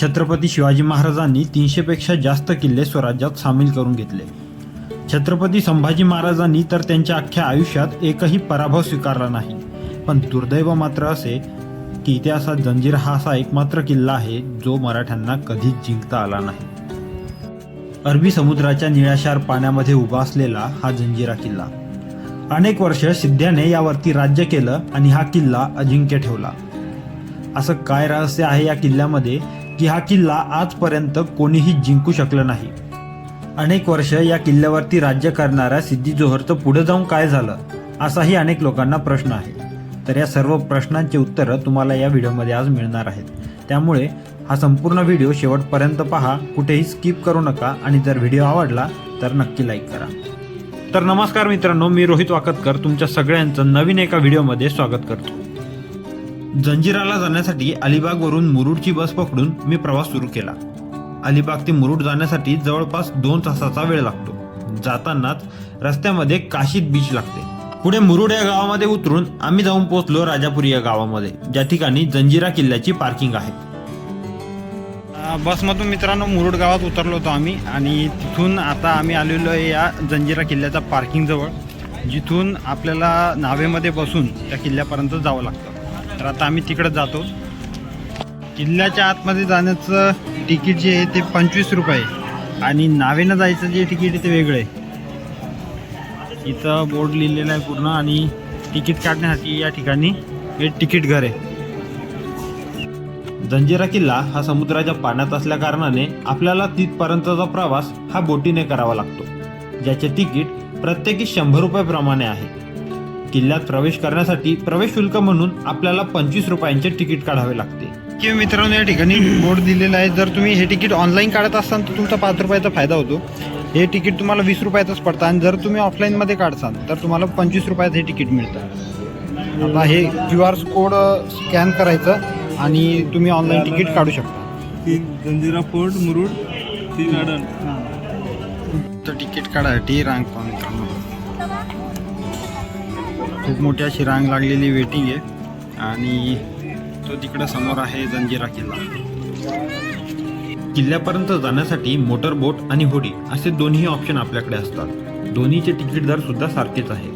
छत्रपती शिवाजी महाराजांनी तीनशेपेक्षा जास्त किल्ले स्वराज्यात सामील करून घेतले. छत्रपती संभाजी महाराजांनी तर त्यांच्या अख्ख्या आयुष्यात एकही पराभव स्वीकारला नाही. पण दुर्दैव मात्र असे की इतिहासात जंजीर हा असा एकमात्र किल्ला आहे जो मराठ्यांना कधीच जिंकता आला नाही. अरबी समुद्राच्या निळाशार पाण्यामध्ये उभा असलेला हा जंजिरा किल्ला. अनेक वर्ष सिद्ध्याने यावरती राज्य केलं आणि हा किल्ला अजिंक्य ठेवला. असं काय रहस्य आहे या किल्ल्यामध्ये? की हा किल्ला आजपर्यंत कोणीही जिंकू शकलं नाही. अनेक वर्ष या किल्ल्यावरती राज्य करणाऱ्या सिद्धी जोहरचं पुढे जाऊन काय झालं असाही अनेक लोकांना प्रश्न आहे. तर या सर्व प्रश्नांची उत्तरं तुम्हाला या व्हिडिओमध्ये आज मिळणार आहेत. त्यामुळे हा संपूर्ण व्हिडिओ शेवटपर्यंत पहा कुठेही स्किप करू नका आणि जर व्हिडिओ आवडला तर नक्की लाईक करा. तर नमस्कार मित्रांनो मी रोहित वाकतकर तुमच्या सगळ्यांचं नवीन एका व्हिडिओमध्ये स्वागत करतो. जंजिराला जाण्यासाठी अलिबागवरून मुरुडची बस पकडून मी प्रवास सुरू केला. अलिबाग ते मुरुड जाण्यासाठी जवळपास दोन तासाचा वेळ लागतो. जातानाच रस्त्यामध्ये काशीद बीच लागते. पुढे मुरुड या गावामध्ये उतरून आम्ही जाऊन पोहोचलो राजापुरी या गावामध्ये ज्या ठिकाणी जंजिरा किल्ल्याची पार्किंग आहे. बसमधून मित्रांनो मुरुड गावात उतरलो होतो आम्ही आणि तिथून आता आम्ही आलेलो आहे या जंजिरा किल्ल्याच्या पार्किंगजवळ जिथून आपल्याला नावेमध्ये बसून त्या किल्ल्यापर्यंत जावं लागतं. तर आता आम्ही तिकडं जातो. किल्ल्याच्या आतमध्ये जाण्याचं तिकीट जे आहे ते पंचवीस रुपये आणि नावेनं जायचं जे तिकीट आहे ते वेगळं आहे. इथं बोर्ड लिहिलेला आहे पूर्ण आणि तिकीट काढण्यासाठी या ठिकाणी हे तिकीट घर आहे. जंजिरा किल्ला हा समुद्राच्या पाण्यात असल्या कारणाने आपल्याला तिथपर्यंतचा प्रवास हा बोटीने करावा लागतो. ज्याचे तिकीट प्रत्येकी शंभर रुपये प्रमाणे आहे. किल्ल्यात प्रवेश करण्यासाठी प्रवेश शुल्क म्हणून आपल्याला पंचवीस रुपयांचे तिकीट काढावे लागते. किंवा मित्रांनो या ठिकाणी बोर्ड दिलेला आहे. जर तुम्ही हे तिकीट ऑनलाईन काढत असाल तर तुमचा पाच रुपयाचा फायदा होतो. हे तिकीट तुम्हाला वीस रुपयातच पडतं. आणि जर तुम्ही ऑफलाईनमध्ये काढसाल तर तुम्हाला पंचवीस रुपयात हे तिकीट मिळतं. आता हे क्यू आर कोड स्कॅन करायचं आणि तुम्ही ऑनलाईन तिकीट काढू शकता. ती जंजिरा फोर्ट मुरुड गार्डन तर तिकीट काढायसाठी रांग मित्रांनो खूप मोठी अशी रांग लागलेली वेटिंग आहे. आणि तो तिकडं समोर आहे जंजिरा किल्ला. किल्ल्यापर्यंत जाण्यासाठी मोटर बोट आणि होडी असे दोन्ही ऑप्शन आपल्याकडे असतात. दोन्हीचे तिकीट दर सुद्धा सारखेच आहे.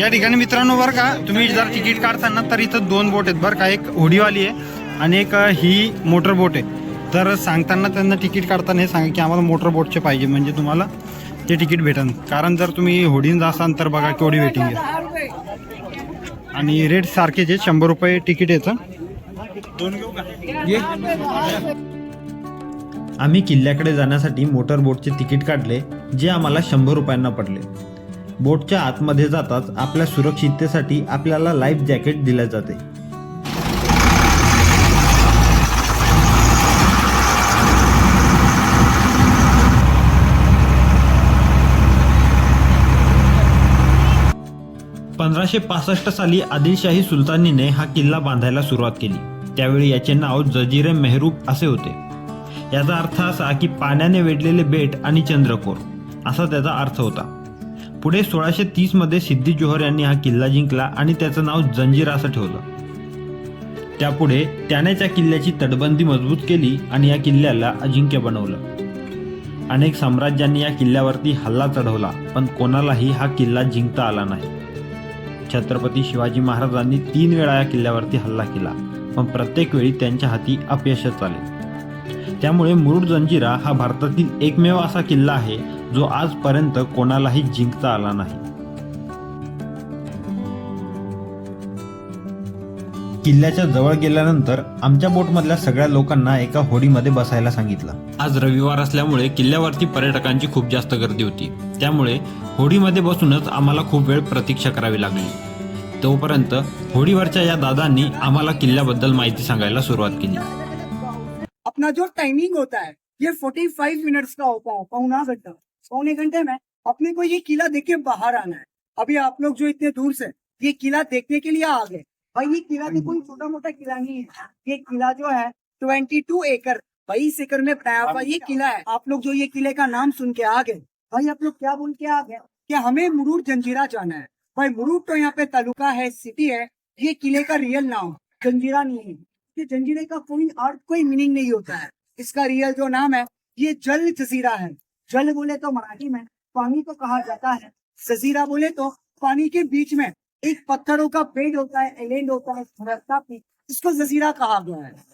या ठिकाणी मित्रांनो बरं का तुम्ही जर तिकीट काढताना तर इथं दोन बोट आहेत. बरं का एक होडीवाली आहे आणि एक ही मोटर बोट आहे. तर सांगताना त्यांना तिकीट काढताना हे सांगा की आम्हाला मोटर बोटचे पाहिजे. म्हणजे तुम्हाला ते तिकीट भेटेल कारण जर तुम्ही होडीन जासाल तर बघा केवढी वेटिंग आहे. आणि रेट सारखेच आहे शंभर रुपये तिकीट याचं. आम्ही किल्ल्याकडे जाण्यासाठी मोटर बोटचे तिकीट काढले जे आम्हाला शंभर रुपयांना पडले. बोटच्या आतमध्ये जाताच आपल्या सुरक्षिततेसाठी आपल्याला लाईफ जॅकेट दिले जाते. पंधराशे पासष्ट साली आदिलशाही सुलतानीने हा किल्ला बांधायला सुरुवात केली. त्यावेळी याचे नाव जजीरे मेहरूब असे होते. याचा अर्थ असा की पाण्याने वेढलेले बेट आणि चंद्रकोर असा त्याचा अर्थ होता. पुढे सोळाशे तीसमध्ये सिद्धी जोहर यांनी हा किल्ला जिंकला आणि त्याचं नाव जंजीरा असं ठेवलं. त्यापुढे त्याने त्या किल्ल्याची तटबंदी मजबूत केली आणि या किल्ल्याला अजिंक्य बनवलं. अनेक साम्राज्यांनी या किल्ल्यावरती हल्ला चढवला पण कोणालाही हा किल्ला जिंकता आला नाही. छत्रपती शिवाजी महाराजांनी तीन वेळा या किल्ल्यावरती हल्ला केला पण प्रत्येक वेळी त्यांच्या हाती अपयशच आले. त्यामुळे मुरुड जंजिरा हा भारतातील एकमेव असा किल्ला आहे जो आजपर्यंत कोणालाही जिंकता आला नाही. किल्ल्याच्या जवळ गेल्यानंतर आमच्या बोटमधल्या सगळ्या लोकांना एका होडीमध्ये बसायला सांगितलं. आज रविवार असल्यामुळे किल्ल्यावरती पर्यटकांची खूप जास्त गर्दी होती. त्यामुळे होडीमध्ये बसूनच आम्हाला खूप वेळ प्रतीक्षा करावी लागली. तोपर्यंत होडीवरच्या या दादांनी आम्हाला किल्ल्याबद्दल माहिती सांगायला सुरुवात केली. अपना जो टाइमिंग होता है, ये 45 मिनट्स का होता है, पौना घंटा, पौने घंटे में अपने को ये किला देख के बाहर आना है। अभी आप लोग जो इतने दूर से, ये किला देखने के लिए आ गए। भाई, ये किला भी कोई छोटा मोटा किला नहीं है। ये किला जो है 22 एकड़ बाईस एकड़ में बनाया हुआ ये किला है। आप लोग जो ये किले का नाम सुन के आ गए। भाई, आप लोग क्या बोल के आ गए? कि हमें मुरूर जंजीरा जाना है। भाई, मुरुड तो यहाँ पे तालुका है सिटी है, ये किले का रियल नाम, जंजीरा नहीं है। कि जंजीरे का कोई अर्थ, कोई मीनिंग नहीं होता है। इसका रियल जो नाम है, ये जल जजीरा है। जल बोले तो मराठी में, पानी को कहा जाता है। जजीरा बोले तो पानी के बीच में एक पत्थरों का पेड़ होता है एलेंड होता है, रास्ता पे इसको जजीरा कहा गया है।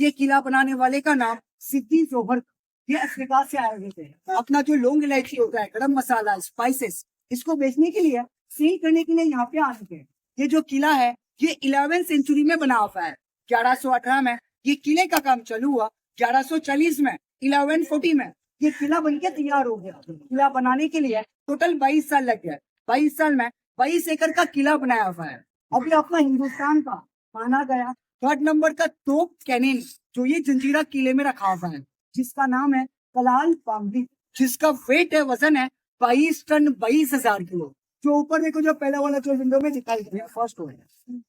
ये किला बनाने वाले का नाम सिद्धि जोहर, ये अफ्रीका से आए हुए थे। अपना जो लौंग इलायची होता है, गरम मसाला स्पाइसेस इसको बेचने के लिए सेल करने के लिए यहाँ पे आए थे ये जो किला है, ये इलेवन सेंचुरी में बना हुआ है। ग्यारह सौ अठारह में। ये किले का काम चालू हुआ ग्यारह सौ चालीस में इलेवन फोर्टी में। ये किला बनके तैयार हो गया। किला बनाने के लिए टोटल बाईस साल लग गया बाईस साल में बाईस एकड़ का किला बनाया हुआ है। अभी अपना हिंदुस्तान का माना गया थर्ड नंबर का तोप कैनिन जो ये जंजीरा किले में रखा हुआ है। जिसका नाम है कलाल पामदी जिसका वेट है, वज़न है बाईस टन बाईस हज़ार किलो। जो ऊपर देखो, जो पहला वाला जो विंडो में दिखाई दे रहा है फ़र्स्ट है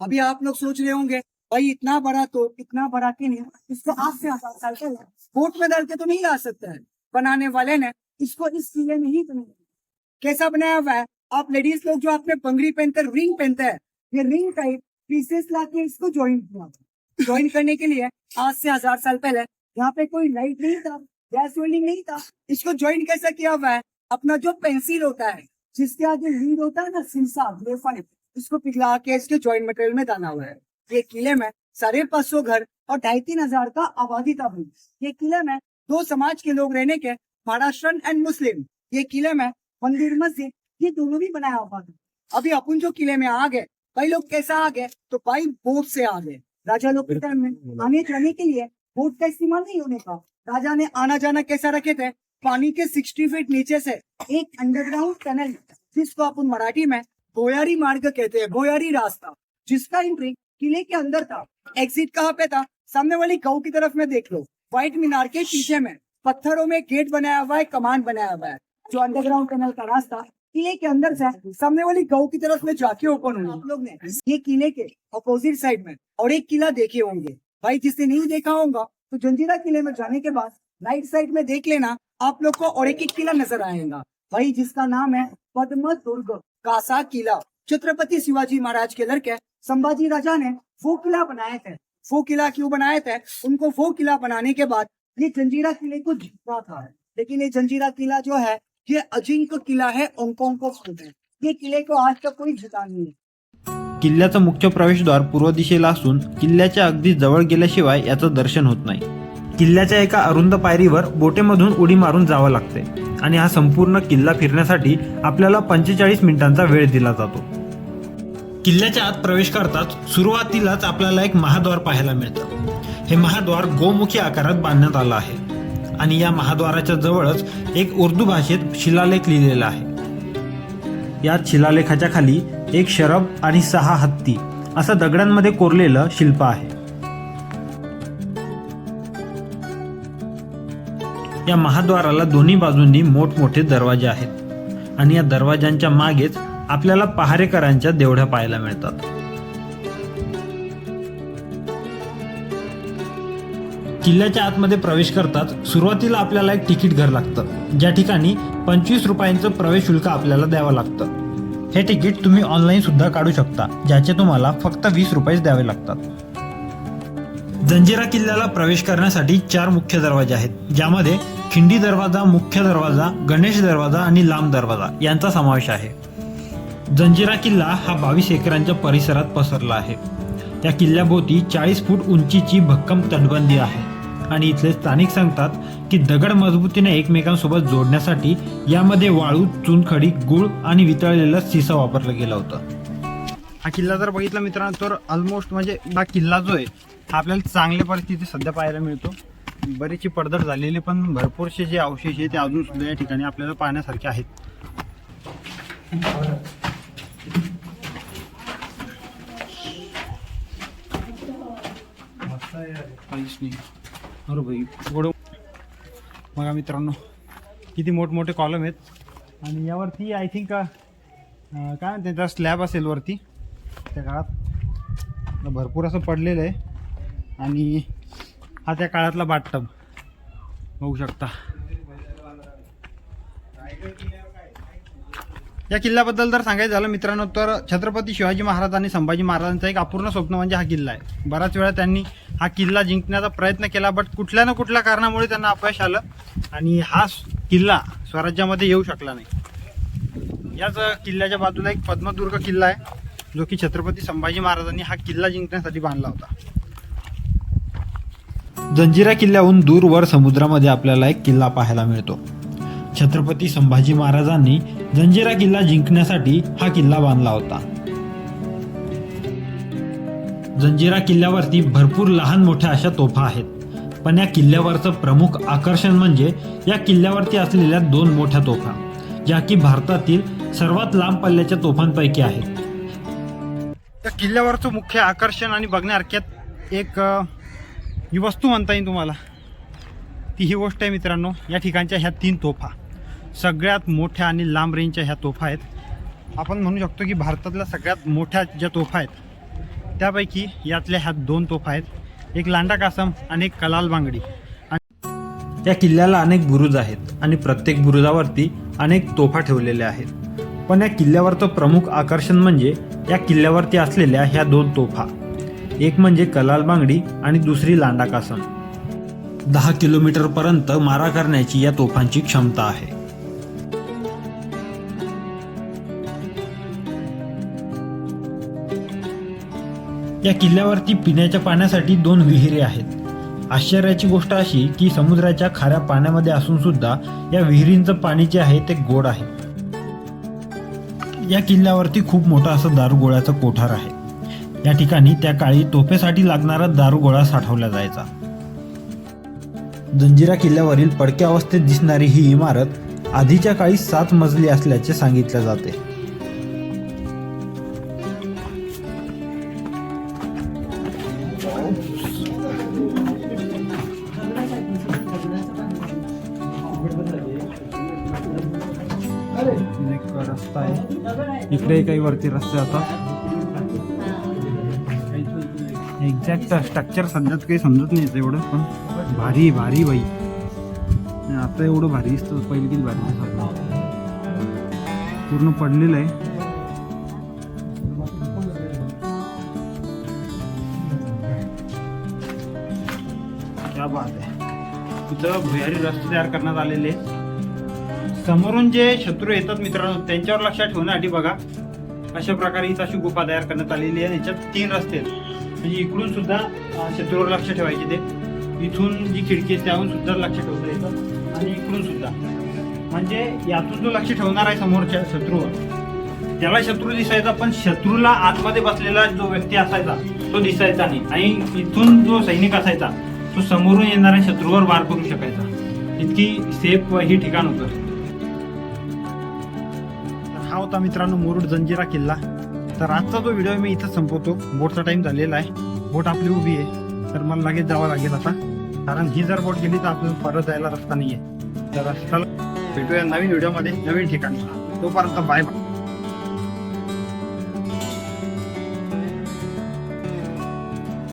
अभी आप लोग सोच रहे होंगे, भाई इतना बड़ा तो इतना बड़ा कि नहीं? इसको आज से साल पहले बोट में डाल के तो नहीं ला सकते हैं। बनाने वाले ने, इसको इस किले में ही बनाया कैसा बनाया हुआ है? आप लेडीज़ लोग जो आपने बंगड़ी पहनकर रिंग पहनते हैं, ये रिंग टाइप पीसेस ला के इसको ज्वाइन किया। ज्वाइन करने के लिए आज से हज़ार साल पहले, यहाँ पे कोई लाइट नहीं था गैस वेल्डिंग नहीं था। इसको ज्वाइन कैसा किया हुआ है? अपना जो पेंसिल होता है जिसके आगे लीड होता है ना सिंसा ग्रेफाइट इसको पिघला के इसके ज्वाइन मटेरियल में डाला हुआ है। ये किले में साढ़े पाँच सौ घर और ढाई तीन हज़ार का आबादी था भाई। ये किले में दो समाज के लोग रहने के महाराष्ट्रन एंड मुस्लिम। ये किले में मंदिर मस्जिद ये दोनों भी बनाया हुआ था। अभी अपन जो किले में आ गए भाई लोग कैसा आ गए तो भाई बोट से आ गए राजा लोग के टाइम में आने जाने के लिए बोट का इस्तेमाल नहीं होने का। राजा ने आना जाना कैसा रखे थे? पानी के सिक्सटी फीट नीचे से एक अंडरग्राउंड टनल जिसको अपन मराठी में बोयारी मार्ग कहते हैं बोयारी रास्ता, जिसका एंट्री किले के अंदर था। एग्जिट कहाँ पे था? सामने वाली गाँव की तरफ़ में देख लो। व्हाइट मीनार के पीछे में पत्थरों में गेट बनाया हुआ है, कमान बनाया हुआ है, जो अंडरग्राउंड टनल का रास्ता किले के अंदर से सामने वाली गाँव की तरफ़ में जाके ओपन हुआ आप लोग ने ये किले के अपोजिट साइड में और एक किला देखे होंगे। भाई जिसने नहीं देखा होगा तो जंजीरा किले में जाने के बाद राइट साइड में देख लेना। आप लोग को और एक एक किला नजर आएगा। भाई जिसका नाम है पद्म दुर्ग कासा किला। छत्रपति शिवाजी महाराज के लड़के संभाजी राजा ने वो किला बनाए थे। वो किला क्यों बनाए थे? उनको वो किला बनाने के बाद ये जंजीरा किले को जीतना था। लेकिन ये जंजीरा किला जो है ये अजिंक्य किला है ओंकोंग को है। ये किले को आज तक कोई जिता नहीं है। किल्ल्याचं मुख्य प्रवेशद्वार पूर्व दिशेला असून किल्ल्याच्या अगदी जवळ गेल्याशिवाय याचं दर्शन होत नाही. किल्ल्याच्या एका अरुंद पायरीवर बोटेमधून उडी मारून जावं लागते आणि हा संपूर्ण किल्ला फिरण्यासाठी आपल्याला पंचेचाळीस मिनिटांचा वेळ दिला जातो. किल्ल्याच्या आत प्रवेश करताच सुरुवातीलाच आपल्याला एक महाद्वार पाहायला मिळतं. हे महाद्वार गोमुखी आकारात बांधण्यात आलं आहे आणि या महाद्वाराच्या जवळच एक उर्दू भाषेत शिलालेख लिहिलेला आहे. या शिलालेखाच्या खाली एक शरब आणि सहा हत्ती असं दगडांमध्ये कोरलेलं शिल्प आहे. या महाद्वाराला दोन्ही बाजूंनी मोठमोठे दरवाजे आहेत. आणि या दरवाजांच्या मागेच आपल्याला पहारेकरांच्या देवढ्या पाहायला मिळतात. किल्ल्याच्या आतमध्ये प्रवेश करताच सुरुवातीला आपल्याला एक तिकीट घर लागतं. ज्या ठिकाणी पंचवीस रुपयांचं प्रवेश शुल्क आपल्याला द्यावं लागतं. हे तिकीट तुम्ही ऑनलाईन सुद्धा काढू शकता ज्याचे तुम्हाला फक्त वीस रुपयेच द्यावे लागतात. जंजिरा किल्ल्याला प्रवेश करण्यासाठी चार मुख्य दरवाजे आहेत ज्यामध्ये खिंडी दरवाजा मुख्य दरवाजा गणेश दरवाजा आणि लांब दरवाजा यांचा समावेश आहे. जंजिरा किल्ला हा बावीस एकरांच्या परिसरात पसरला आहे. त्या किल्ल्याभोवती चाळीस फूट उंचीची भक्कम तटबंदी आहे आणि इथले स्थानिक सांगतात की दगड मजबूतीने एकमेकांसोबत जोडण्यासाठी यामध्ये वाळू चुनखडी गुळ आणि वितळलेलं सिसा वापरलं गेलं होतं. हा किल्ला जर बघितला मित्रांनो तर ऑलमोस्ट म्हणजे हा किल्ला जो आहे आपल्याला चांगल्या परिस्थिती सध्या पाहायला मिळतो. बरीचशी पडझड झालेली पण भरपूरसे जे अवशेष आहे ते अजून सुद्धा या ठिकाणी आपल्याला पाहण्यासारखे आहेत. काहीच नाही बघा मित्रांनो किती मोठमोठे कॉलम आहेत. आणि यावरती आय थिंक काय म्हणते त्याचा स्लॅब असेल वरती. त्या काळात भरपूर असं पडलेलं आहे. आणि हा त्या काळातला बाटटब बघू शकता. या किल्ल्याबद्दल जर सांगायचं झालं मित्रांनो तर छत्रपती शिवाजी महाराज आणि संभाजी महाराजांचं एक अपूर्ण स्वप्न म्हणजे हा किल्ला आहे. बऱ्याच वेळा त्यांनी हा किल्ला जिंकण्याचा प्रयत्न केला बट कुठल्या ना कुठल्या कारणामुळे त्यांना अपयश आलं आणि हा किल्ला स्वराज्यामध्ये येऊ शकला नाही. याच किल्ल्याच्या बाजूला एक पद्मदुर्ग किल्ला आहे जो की छत्रपती संभाजी महाराजांनी हा किल्ला जिंकण्यासाठी बांधला होता. जंजिरा किल्ल्याहून दूरवर समुद्रामध्ये आपल्याला एक किल्ला पाहायला मिळतो. छत्रपती संभाजी महाराजांनी जंजिरा किल्ला जिंकण्यासाठी हा किल्ला बांधला होता. जंजिरा किल्ल्यावरती भरपूर लहान मोठ्या अशा तोफा आहेत. पण या किल्ल्यावरचं प्रमुख आकर्षण म्हणजे या किल्ल्यावरती असलेल्या दोन मोठ्या तोफा ज्या की भारतातील सर्वात लांब पल्ल्याच्या तोफांपैकी आहेत. त्या किल्ल्यावरचं मुख्य आकर्षण आणि बघण्यासारख्यात एक ही वस्तू म्हणता येईल तुम्हाला. ती ही गोष्ट आहे मित्रांनो या ठिकाणच्या ह्या तीन तोफा. सगळ्यात मोठ्या आणि लांब रेंजच्या ह्या तोफा आहेत. आपण म्हणू शकतो की भारतातल्या सगळ्यात मोठ्या ज्या तोफा आहेत त्यापैकी यातल्या ह्या दोन तोफा आहेत. एक लांडा कासम आणि एक कलाल बांगडी. आणि या किल्ल्याला अनेक बुरुज आहेत आणि प्रत्येक बुरुजावरती अनेक तोफा ठेवलेल्या आहेत. पण या किल्ल्यावरचं प्रमुख आकर्षण म्हणजे या किल्ल्यावरती असलेल्या ह्या दोन तोफा. एक म्हणजे कलाल बांगडी आणि दुसरी लांडा कासम. दहा किलोमीटर पर्यंत मारा करण्याची या तोफांची क्षमता आहे. या किल्ल्यावरती पिण्याच्या पाण्यासाठी दोन विहिरी आहेत. आश्चर्याची गोष्ट अशी की समुद्राच्या खाऱ्या पाण्यामध्ये असून सुद्धा या विहिरींचं पाणी जे आहे ते गोड आहे. या किल्ल्यावरती खूप मोठं असं दारुगोळ्याचा कोठार आहे. या ठिकाणी त्या काळी तोफेसाठी लागणारा दारुगोळा साठवला जायचा. जंजिरा किल्ल्यावरील पडक्या अवस्थेत दिसणारी ही इमारत आधीच्या काळी सात मजली असल्याचे सांगितले जाते. इकडे काही वरती रस्ते जातात एक्झॅक्ट स्ट्रक्चर सध्याच काही समजत नाही येतं एवढं पण भारी भारी बाई. आता एवढं भारी दिसतं पहिले किती भारी दिसत. पूर्ण पडलेलं आहे. क्या बात आहे. तिथं भुयारी रस्ते तयार करण्यात आलेले समोरून जे शत्रू येतात मित्रांनो त्यांच्यावर लक्षात ठेवण्यासाठी बघा अशा प्रकारे इथं अशी गुफा तयार करण्यात आलेली आहे. याच्यात तीन रस्ते आहेत. म्हणजे इकडून सुद्धा शत्रूवर लक्ष ठेवायचे ते. इथून जी खिडकी आहे त्याहून सुद्धा लक्ष ठेवता येतं. आणि इकडून सुद्धा. म्हणजे यातून जो लक्ष ठेवणार आहे समोरच्या शत्रूवर त्याला शत्रू दिसायचा पण शत्रूला आतमध्ये बसलेला जो व्यक्ती असायचा तो दिसायचा नाही. आणि इथून जो सैनिक असायचा तो समोरून येणाऱ्या शत्रूवर वार करू शकायचा. इतकी सेफ ही ठिकाण होतं. हा होता मित्रांनो मुरुड जंजिरा किल्ला. तर आजचा जो व्हिडिओ मी इथं संपवतो. बोटचा टाइम झालेला आहे. बोट आपली उभी आहे. तर मला लगेच जावं लागेल आता. कारण ही जर बोट गेली तर आपल्याला परत जायला रस्ता नाहीये. तर रस्त्याला भेटूया नवीन व्हिडिओमध्ये नवीन ठिकाणी. तोपर्यंत बाय बाय